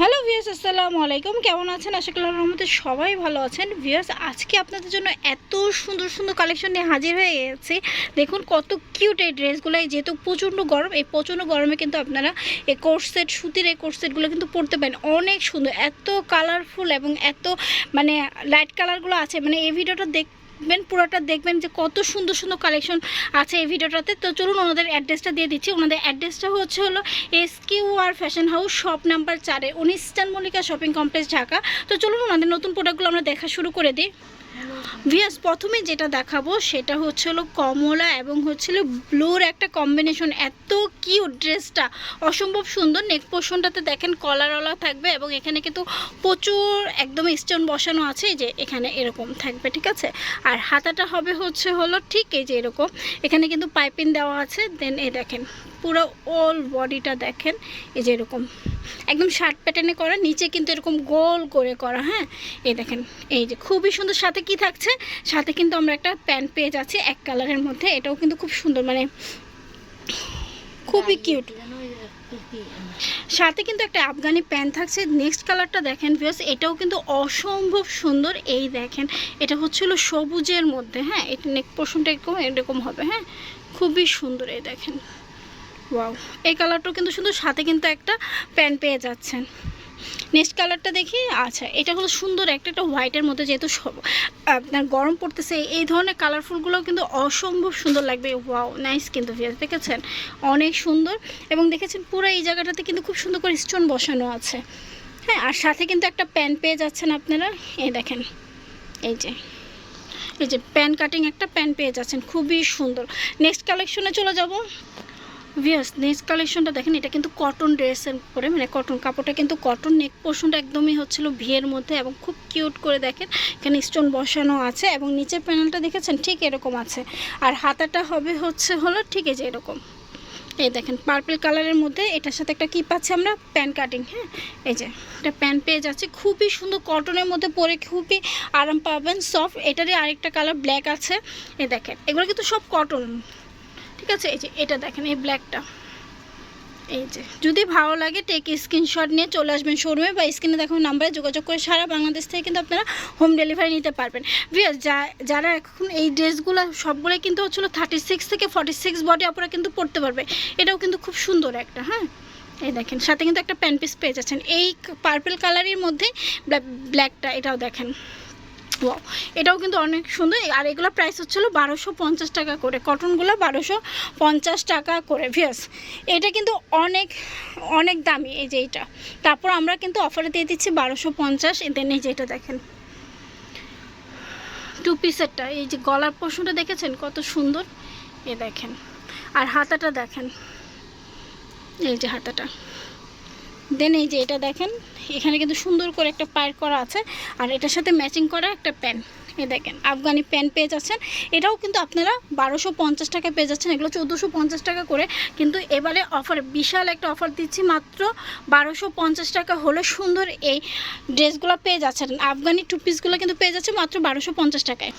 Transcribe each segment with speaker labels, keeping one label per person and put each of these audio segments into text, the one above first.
Speaker 1: Hello ভিয়াস আসসালামু আলাইকুম। কেমন আছেন? আশা করি রহমতে সবাই ভালো আছেন। ভিয়াস আজকে আপনাদের জন্য এত সুন্দর সুন্দর কালেকশন নিয়ে হাজির হয়ে গেছি। দেখুন কত কিউট এই ড্রেসগুলো। যেহেতু প্রচণ্ড গরম, এই প্রচণ্ড গরমে কিন্তু আপনারা এই কোর্সেট সুতির এই কোর্সেটগুলো কিন্তু পরতে পারেন। অনেক সুন্দর, এত কালারফুল এবং এত মানে লাইট কালারগুলো আছে। মানে এই ভিডিওটা দেখ দেখবেন, পুরোটা দেখবেন যে কত সুন্দর সুন্দর কালেকশন আছে এই ভিডিওটাতে। তো চলুন ওনাদের অ্যাড্রেসটা দিয়ে দিচ্ছি। ওনাদের অ্যাড্রেসটা হচ্ছে হলো S Q R fashion house shop number চারে, উনিশ মল্লিকা শপিং কমপ্লেক্স ঢাকা। তো চলুন ওনাদের নতুন প্রোডাক্টগুলো আমরা দেখা শুরু করে দিই। ভিয়াস, প্রথমে যেটা দেখাবো সেটা হচ্ছে হলো কমলা এবং হচ্ছিল ব্লুর একটা কম্বিনেশন এত কিউট ড্রেসটা অসম্ভব সুন্দর। নেক পোর্শনটাতে দেখেন কলারওয়ালা থাকবে এবং এখানে কিন্তু প্রচুর একদম স্টোন বসানো আছে যে এখানে এরকম থাকবে, ঠিক আছে? আর হাতাটা হবে হচ্ছে হলো ঠিক এই যে এরকম। এখানে কিন্তু পাইপিং দেওয়া আছে। দেন এ দেখেন পুরো অল বডিটা দেখেন এই যে এরকম। একদম শার্ট প্যাটার্নে করা নিচে কিন্তু এরকম গোল করে করা হ্যাঁ? এই দেখেন এই যে খুবই সুন্দর। সাথে কি থাকছে? সাথে কিন্তু আমরা একটা প্যান্ট পেয়ে যাচ্ছি এক কালারের মধ্যে। এটাও কিন্তু খুব সুন্দর মানে খুবই কিউট সাথে কিন্তু একটা আফগানি প্যান্ট থাকছে। নেক্সট কালারটা দেখেন ভিউস এটাও কিন্তু অসম্ভব সুন্দর। এই দেখেন এটা হচ্ছিল সবুজের মধ্যে হ্যাঁ? এটা নেক পোর্শনটা এরকম এরকম হবে হ্যাঁ? খুবই সুন্দর এই দেখেন। ওয়াও এই কালারটাও কিন্তু সুন্দর, সাথে কিন্তু একটা প্যান্ট পেয়ে যাচ্ছেন। নেক্সট কালারটা দেখি আচ্ছা এটা হলো সুন্দর একটা একটা হোয়াইটের মধ্যে যেহেতু সব, আপনার গরম পড়তেছে, এই ধরনের কালারফুলগুলোও কিন্তু অসম্ভব সুন্দর লাগবে। ওয়াও নাইস কিন্তু দেখেছেন? অনেক সুন্দর এবং দেখেছেন পুরো এই জায়গাটাতে কিন্তু খুব সুন্দর করে স্টোন বসানো আছে। হ্যাঁ আর সাথে কিন্তু একটা প্যান পেয়ে যাচ্ছেন আপনারা। এই দেখেন, এই যে এই যে প্যান কাটিং একটা প্যান পেয়ে যাচ্ছেন, খুবই সুন্দর। নেক্সট কালেকশনে চলে যাব। ভিয়াস নেক্সট কালেকশনটা দেখেন, এটা কিন্তু কটন ড্রেসের পরে মানে কটন কাপড়টা কিন্তু কটন নেক পোর্শনটা একদমই হচ্ছিল ভিয়ের মধ্যে এবং খুব কিউট করে দেখেন, এখানে স্টোন বসানো আছে এবং নিচের প্যানেলটা দেখেছেন, ঠিক এরকম আছে। আর হাতাটা হবে হচ্ছে হলো ঠিক এই যে এরকম। এই দেখেন পার্পল কালারের মধ্যে এটার সাথে একটা কি পাচ্ছি আমরা? প্যান কাটিং হ্যাঁ? এই যে এটা প্যান পেয়ে যাচ্ছে। খুবই সুন্দর কটনের মধ্যে পরে খুবই আরাম পাবেন সফট এটারই আরেকটা কালার ব্ল্যাক আছে। এই দেখেন, এগুলো কিন্তু সব কটন ঠিক আছে, এই যে এটা দেখেন, এই ব্ল্যাকটা এই যে, যদি ভালো লাগে টেক স্ক্রিনশট নিয়ে চলে আসবেন শোরুমে বা স্ক্রিনে দেখো নাম্বারে যোগাযোগ করে সারা বাংলাদেশ থেকে কিন্তু আপনারা হোম ডেলিভারি নিতে পারবেন। ভিয়াস যারা এখন এই ড্রেসগুলো সবগুলো কিন্তু হচ্ছিল থার্টি সিক্স থেকে ফর্টি সিক্স বডি আপনারা কিন্তু পড়তে পারবে। এটাও কিন্তু খুব সুন্দর একটা হ্যাঁ? এই দেখেন, সাথে কিন্তু একটা প্যান্ট পিস পেয়ে যাচ্ছেন। এই পার্পেল কালারের মধ্যে ব্ল্যাকটা এটাও দেখেন। ওয়াও এটাও কিন্তু অনেক সুন্দর। আর এগুলো প্রাইস হচ্ছিল বারোশো পঞ্চাশ টাকা করে। কটনগুলো বারোশো পঞ্চাশ টাকা করে ভিয়াস এটা কিন্তু অনেক অনেক দামি এই যে এটা। তারপর আমরা কিন্তু অফারে দিয়ে দিচ্ছি বারোশো পঞ্চাশ। দেন এই যে এটা দেখেন। টু পিসেরটা এই যে গলার পোষণটা দেখেছেন? কত সুন্দর। এ দেখেন। আর হাতাটা দেখেন। এই যে হাতাটা। দেন এই যে এটা দেখেন, এখানে কিন্তু সুন্দর করে একটা পায়ের করা আছে, আর এটার সাথে ম্যাচিং করা একটা প্যান্ট এ দেখেন, আফগানি প্যান্ট পেয়ে যাচ্ছেন। এটাও কিন্তু আপনারা বারোশো পঞ্চাশ টাকা পেয়ে যাচ্ছেন, এগুলো চোদ্দোশো পঞ্চাশ টাকা করে। কিন্তু এবারে অফার বিশাল একটা অফার দিচ্ছি মাত্র বারোশো পঞ্চাশ টাকা হলে সুন্দর এই ড্রেসগুলো পেয়ে যাচ্ছেন। আফগানি টু পিসগুলো কিন্তু পেয়ে যাচ্ছে মাত্র বারোশো পঞ্চাশ টাকায়।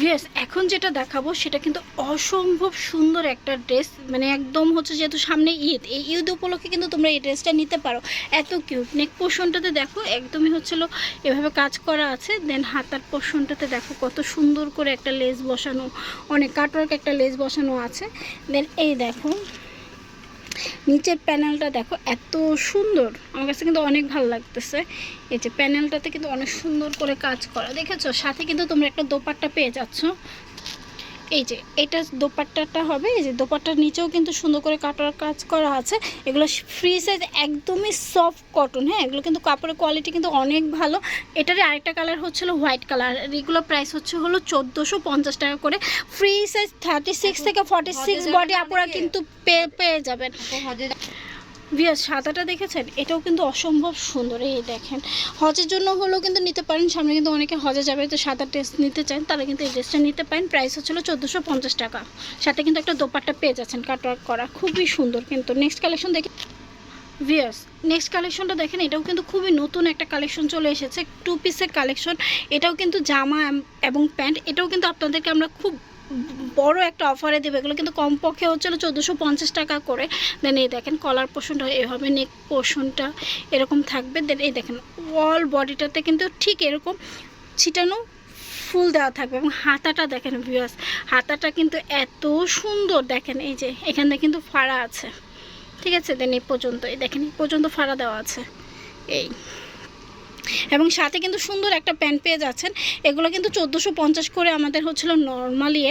Speaker 1: ভিয়াস এখন যেটা দেখাবো, সেটা কিন্তু অসম্ভব সুন্দর একটা ড্রেস মানে একদম হচ্ছে যেহেতু সামনে ঈদ, এই ঈদ উপলক্ষে কিন্তু তোমরা এই ড্রেসটা নিতে পারো। এত কিউট নেক পোর্শনটাতে দেখো, একদমই হচ্ছিল এভাবে কাজ করা আছে দেন হাতার পোর্শনটাতে দেখো কত সুন্দর করে একটা লেস বসানো, অনেক কাটওয়ার্ক একটা লেস বসানো আছে। দেন এই দেখো নিচের প্যানেলটা দেখো, এত সুন্দর। আমার কাছে কিন্তু অনেক ভালো লাগতেছে। এই যে প্যানেলটাতে কিন্তু অনেক সুন্দর করে কাজ করা। দেখেছ? সাথে কিন্তু তোমরা একটা দোপাট্টা পেয়ে যাচ্ছ। এই যে এটা দোপাট্টাটা হবে এই যে দোপাট্টার নিচেও কিন্তু সুন্দর করে কাটার কাজ করা আছে। এগুলো ফ্রি সাইজ একদমই সফট কটন হ্যাঁ? এগুলো কিন্তু কাপড়ের কোয়ালিটি কিন্তু অনেক ভালো। এটারই আরেকটা কালার হচ্ছিল হোয়াইট কালার এগুলো প্রাইস হচ্ছে হলো চোদ্দোশো পঞ্চাশ টাকা করে। ফ্রি সাইজ থার্টি সিক্স থেকে ফর্টি সিক্স বডি আপনারা কিন্তু পেয়ে পেয়ে যাবেন। ভিয়াস, সাদাটা দেখেছেন? এটাও কিন্তু অসম্ভব সুন্দর এই দেখেন। হজের জন্য হলেও কিন্তু নিতে পারেন, সামনে কিন্তু অনেকে হজে যাবে, তো সাদা ড্রেস নিতে চান, তারা কিন্তু এই ড্রেসটা নিতে পারেন। প্রাইস হচ্ছিল চোদ্দোশো পঞ্চাশ টাকা। সাথে কিন্তু একটা দোপাট্টা পেয়ে যাচ্ছেন কাটওয়ার্ক করা। খুবই সুন্দর কিন্তু। নেক্সট কালেকশন দেখি ভিয়ার্স নেক্সট কালেকশনটা দেখেন, এটাও কিন্তু খুবই নতুন একটা কালেকশন চলে এসেছে। টু পিসের কালেকশন এটাও কিন্তু জামা এবং প্যান্ট। এটাও কিন্তু আপনাদেরকে আমরা খুব বড় একটা অফারে দেবে এগুলো। কিন্তু কমপক্ষে হচ্ছিল চোদ্দোশো পঞ্চাশ টাকা করে। দেন এই দেখেন কলার পোষণটা এভাবে নেক পোষণটা এরকম থাকবে। দেন এই দেখেন অল বডিটাতে কিন্তু ঠিক এরকম ছিটানো ফুল দেওয়া থাকবে। এবং হাতাটা দেখেন ভিউয়ার্স হাতাটা কিন্তু এত সুন্দর। দেখেন, এই যে এখানে কিন্তু ফাড়া আছে। ঠিক আছে? দেন এই পর্যন্ত, এই দেখেন, এই পর্যন্ত ফাড়া দেওয়া আছে। এই। এবং সাথে কিন্তু সুন্দর একটা প্যান্ট পেয়ে যাচ্ছেন। এগুলো কিন্তু চোদ্দোশো পঞ্চাশ করে আমাদের হচ্ছিল নর্মালি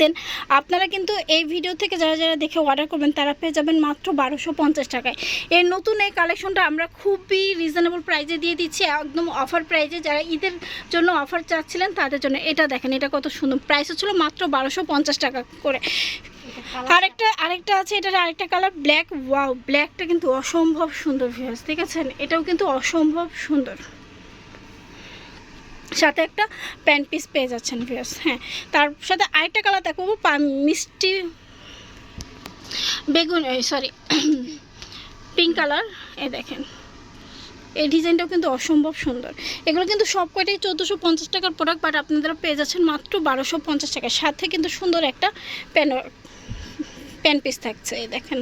Speaker 1: দেন আপনারা কিন্তু এই ভিডিও থেকে যারা যারা দেখে অর্ডার করবেন, তারা পেয়ে যাবেন মাত্র বারোশো পঞ্চাশ টাকায়। এর নতুন এই কালেকশনটা আমরা খুবই রিজনেবল প্রাইজে দিয়ে দিচ্ছি। একদম অফার প্রাইজে যারা ঈদের জন্য অফার চাচ্ছিলেন, তাদের জন্য এটা দেখেন, এটা কত সুন্দর। প্রাইস হচ্ছিল মাত্র বারোশো পঞ্চাশ টাকা করে। আরেকটা আরেকটা আছে, এটার আরেকটা কালার ব্ল্যাক ওয়াও ব্ল্যাকটা কিন্তু অসম্ভব সুন্দর ভিউয়ার্স ঠিক আছে এটাও কিন্তু অসম্ভব সুন্দর। সাথে একটা প্যান্ট পিস পেয়ে যাচ্ছেন ভিউয়ার্স হ্যাঁ। তার সাথে আরেকটা কালার দেখাবো মিষ্টি বেগুন সরি পিঙ্ক কালার এ দেখেন। এই ডিজাইনটাও কিন্তু অসম্ভব সুন্দর। এগুলো কিন্তু সব কয়টাই চোদ্দোশো পঞ্চাশ টাকার প্রোডাক্ট বাট আপনারা পেয়ে যাচ্ছেন মাত্র বারোশো পঞ্চাশ টাকা সাথে কিন্তু সুন্দর একটা প্যান প্যান্ট পিস থাকছে, এই দেখেন।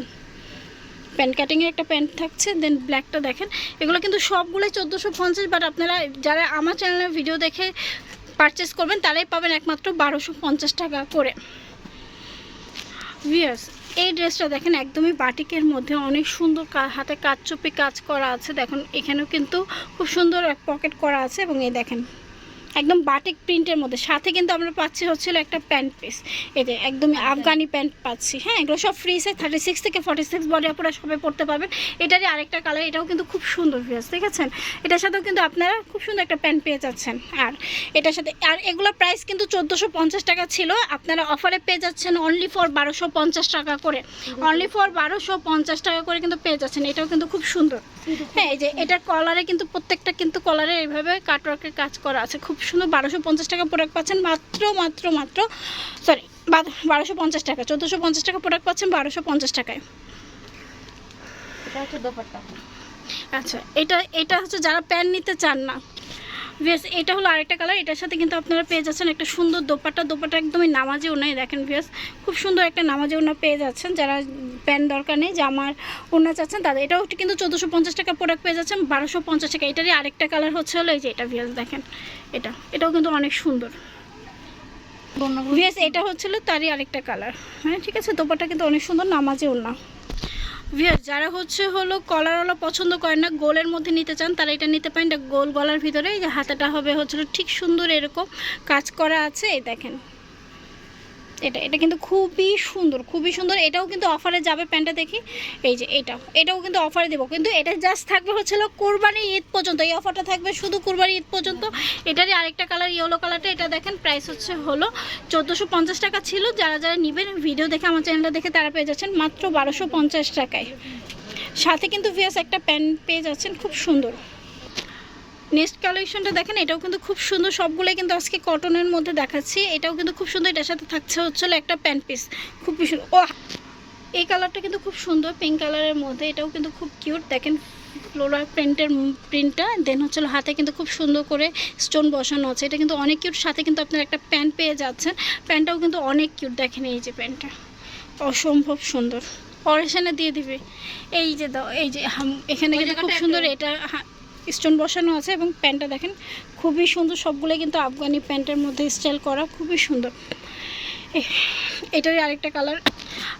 Speaker 1: প্যান্ট কাটিংয়ের একটা প্যান্ট থাকছে, দেন ব্ল্যাকটা দেখেন। এগুলো কিন্তু সবগুলোই চোদ্দোশো পঞ্চাশ বাট আপনারা যারা আমার চ্যানেলের ভিডিও দেখে পারচেস করবেন, তারাই পাবেন একমাত্র বারোশো পঞ্চাশ টাকা করে। ভিয়ার্স এই ড্রেসটা দেখেন একদমই বাটিকের মধ্যে, অনেক সুন্দর হাতে কাচচুপি কাজ করা আছে। দেখুন, এখানেও কিন্তু খুব সুন্দর এক পকেট করা আছে, এবং এই দেখেন। একদম বাটিক প্রিন্টের মধ্যে। সাথে কিন্তু আমরা পাচ্ছি হচ্ছিল একটা প্যান্ট পিস। এই যে একদমই আফগানি প্যান্ট পাচ্ছি। হ্যাঁ এগুলো সব ফ্রি সাইজ থার্টি সিক্স থেকে ফর্টি সিক্স বডি আপনারা সবাই পড়তে পারবেন। এটারই আরেকটা কালার এটাও কিন্তু খুব সুন্দর ভিউস ঠিক আছে? এটার সাথেও কিন্তু আপনারা খুব সুন্দর একটা প্যান্ট পেয়ে যাচ্ছেন। আর এটার সাথে আর এগুলো প্রাইস কিন্তু চোদ্দোশো পঞ্চাশ টাকা ছিল। আপনারা অফারে পেয়ে যাচ্ছেন অনলি ফর বারোশো পঞ্চাশ টাকা করে। অনলি ফর বারোশো পঞ্চাশ টাকা করে কিন্তু পেয়ে যাচ্ছেন। এটাও কিন্তু খুব সুন্দর। হ্যাঁ এই যে এটার কলারে কিন্তু প্রত্যেকটা কিন্তু কলারে এইভাবে কাটওয়ার্কের কাজ করা আছে। খুব সুন্দর বারোশো পঞ্চাশ টাকা প্রোডাক্ট পাচ্ছেন। মাত্র মাত্র মাত্র সরি বারোশো পঞ্চাশ টাকা চোদ্দোশো পঞ্চাশ টাকা প্রোডাক্ট পাচ্ছেন বারোশো পঞ্চাশ টাকায়। আচ্ছা এটা এটা হচ্ছে যারা প্যান্ট নিতে চান না ভিয়াস এটা হলো আরেকটা কালার। এটার সাথে কিন্তু আপনারা পেয়ে যাচ্ছেন একটা সুন্দর দোপাটা দোপাটা একদমই নামাজে ওনাই দেখেন ভিয়াস খুব সুন্দর একটা নামাজে ওনা পেয়ে যাচ্ছেন। যারা প্যান্ট দরকার নেই জামার ওনা চাচ্ছেন, তাদের এটাও কিন্তু চোদ্দোশো পঞ্চাশ টাকা প্রোডাক্ট পেয়ে যাচ্ছেন, বারোশো পঞ্চাশ টাকা। এটারই আরেকটা কালার হচ্ছে হলো এই যে এটা ভিয়াস দেখেন। এটা, এটাও কিন্তু অনেক সুন্দর। ভিয়াস এটা হচ্ছিল তারই আরেকটা কালার। হ্যাঁ ঠিক আছে? দোপাটা কিন্তু অনেক সুন্দর নামাজে ওনা ভিয়ার যারা হচ্ছে হলো কলারওয়ালা পছন্দ করেন না, গোলের মধ্যে নিতে চান, তারা এটা নিতে পারেন। এটা গোল গলার ভিতরে হাতাটা হবে হচ্ছে ঠিক সুন্দর এরকম কাজ করা আছে, এই দেখেন। এটা এটা কিন্তু খুবই সুন্দর খুবই সুন্দর। এটাও কিন্তু অফারে যাবে প্যান্টটা দেখি। এই যে এটা, এটাও কিন্তু অফারে দেবো। কিন্তু এটা জাস্ট থাকবে হচ্ছিল কোরবানি ঈদ পর্যন্ত। এই অফারটা থাকবে শুধু কোরবানি ঈদ পর্যন্ত। এটারই আরেকটা কালার ইয়েলো কালারটা এটা দেখেন প্রাইস হচ্ছে হলো চোদ্দোশো পঞ্চাশ টাকা ছিল। যারা যারা নেবেন ভিডিও দেখে আমার চ্যানেলটা দেখে তারা পেয়ে যাচ্ছেন মাত্র বারোশো পঞ্চাশ টাকায়। সাথে কিন্তু ভিয়াস একটা প্যান্ট পেয়ে যাচ্ছেন। খুব সুন্দর। নেক্সট কালেকশনটা দেখেন এটাও কিন্তু খুব সুন্দর। সবগুলোই কিন্তু আজকে কটনের মধ্যে দেখাচ্ছি। এটাও কিন্তু খুব সুন্দর। এটার সাথে থাকছে হচ্ছিল একটা প্যান্ট পিস খুব সুন্দর ও এই কালারটা কিন্তু খুব সুন্দর পিঙ্ক কালারের মধ্যে। এটাও কিন্তু খুব কিউট দেখেন ফ্লোরার প্রিন্টের প্রিন্টটা দেন হচ্ছিল হাতে কিন্তু খুব সুন্দর করে স্টোন বসানো আছে। এটা কিন্তু অনেক কিউট সাথে কিন্তু আপনার একটা প্যান্ট পেয়ে যাচ্ছেন। প্যান্টটাও কিন্তু অনেক কিউট দেখেন এই যে প্যান্টটা অসম্ভব সুন্দর। অরেশনে দিয়ে দিবে। এই যে দাও এই যে এখানে কিন্তু খুব সুন্দর এটা স্টোন বসানো আছে এবং প্যান্টটা দেখেন, খুবই সুন্দর। সবগুলোই কিন্তু আফগানি প্যান্টের মধ্যে স্টাইল করা, খুবই সুন্দর। এটারই আরেকটা কালার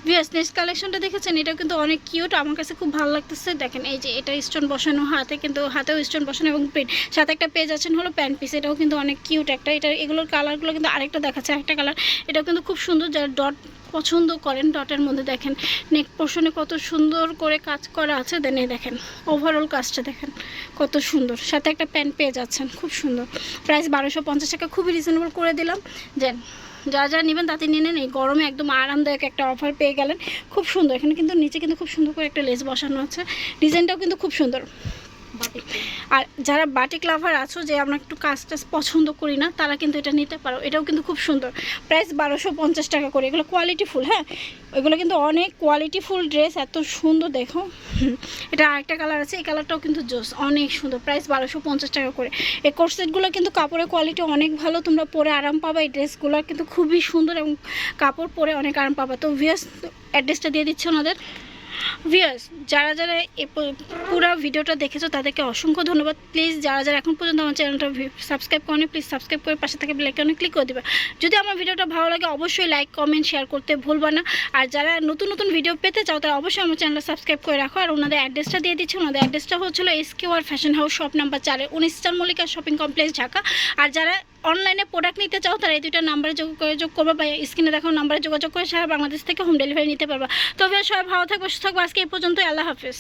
Speaker 1: ভিয়াস নেক্সট কালেকশনটা দেখেছেন? এটাও কিন্তু অনেক কিউট আমার কাছে খুব ভালো লাগতেছে। দেখেন, এই যে এটা স্টোন বসানো, হাতে কিন্তু, হাতেও স্টোন বসানো এবং প্রিন্ট সাথে একটা পেজ আছেন হলো প্যান্ট পিস এটাও কিন্তু অনেক কিউট একটা। এটা, এগুলোর কালারগুলো কিন্তু আরেকটা দেখাচ্ছে, আরেকটা কালার এটাও কিন্তু খুব সুন্দর, যারা ডট পছন্দ করেন ডটের মধ্যে দেখেন নেক পোর্শনে কত সুন্দর করে কাজ করা আছে। দেন দেখেন ওভারঅল কাজটা দেখেন, কত সুন্দর। সাথে একটা প্যান্ট পেয়ে যাচ্ছেন খুব সুন্দর। প্রাইস বারোশো পঞ্চাশ টাকা, খুবই রিজনেবল করে দিলাম। দেন যারা যা নেবেন তাতে নিয়ে নেন। এই গরমে একদম আরামদায়ক একটা অফার পেয়ে গেলেন। খুব সুন্দর। এখানে কিন্তু নিচে কিন্তু খুব সুন্দর করে একটা লেস বসানো আছে। ডিজাইনটাও কিন্তু খুব সুন্দর। আর যারা বাটিক লাভার আছো, যে আমরা একটু কাজ টাজ পছন্দ করি না, তারা কিন্তু এটা নিতে পারো। এটাও কিন্তু খুব সুন্দর। প্রাইস বারোশো পঞ্চাশ টাকা করে। এগুলো কোয়ালিটি ফুল হ্যাঁ? এগুলো কিন্তু অনেক কোয়ালিটি ফুল ড্রেস এত সুন্দর, দেখো। এটা আরেকটা কালার আছে, এই কালারটাও কিন্তু জোস, অনেক সুন্দর। প্রাইস বারোশো পঞ্চাশ টাকা করে। এই কোর্সেটগুলো কিন্তু কাপড়ের কোয়ালিটি অনেক ভালো, তোমরা পরে আরাম পাবা। এই ড্রেসগুলো কিন্তু খুবই সুন্দর এবং কাপড় পরে অনেক আরাম পাবা। তো ভিয়াস অ্যাড্রেসটা দিয়ে দিচ্ছে ওনাদের। ভিয়ার্স যারা যারা পুরো ভিডিওটা দেখেছ, তাদেরকে অসংখ্য ধন্যবাদ। প্লিজ যারা যারা এখন পর্যন্ত আমার চ্যানেলটা সাবস্ক্রাইব করেনি প্লিজ সাবস্ক্রাইব করে পাশে থেকে বেলাইকনে ক্লিক করে দেবে। যদি আমার ভিডিওটা ভালো লাগে, অবশ্যই লাইক কমেন্ট শেয়ার করতে ভুলবা না। আর যারা নতুন নতুন ভিডিও পেতে চাও, তারা অবশ্যই আমার চ্যানেলটা সাবস্ক্রাইব করে রাখো। আর ওনাদের অ্যাড্রেসটা দিয়ে দিচ্ছি। ওনাদের অ্যাড্রেসটা হচ্ছিল S R fashion house shop number চারে, উনিশ star Mallika shopping complex Dhaka. আর যারা অনলাইনে প্রোডাক্ট নিতে চাও তারা এই দুইটা নাম্বারে যোগাযোগ করব বা স্ক্রিনে দেখো নাম্বারে যোগাযোগ করে সারা বাংলাদেশ থেকে হোম ডেলিভারি নিতে পারবা। তবে সবাই ভালো থাকবে সুস্থ থাকব আজকে এই পর্যন্ত আল্লাহ হাফেজ।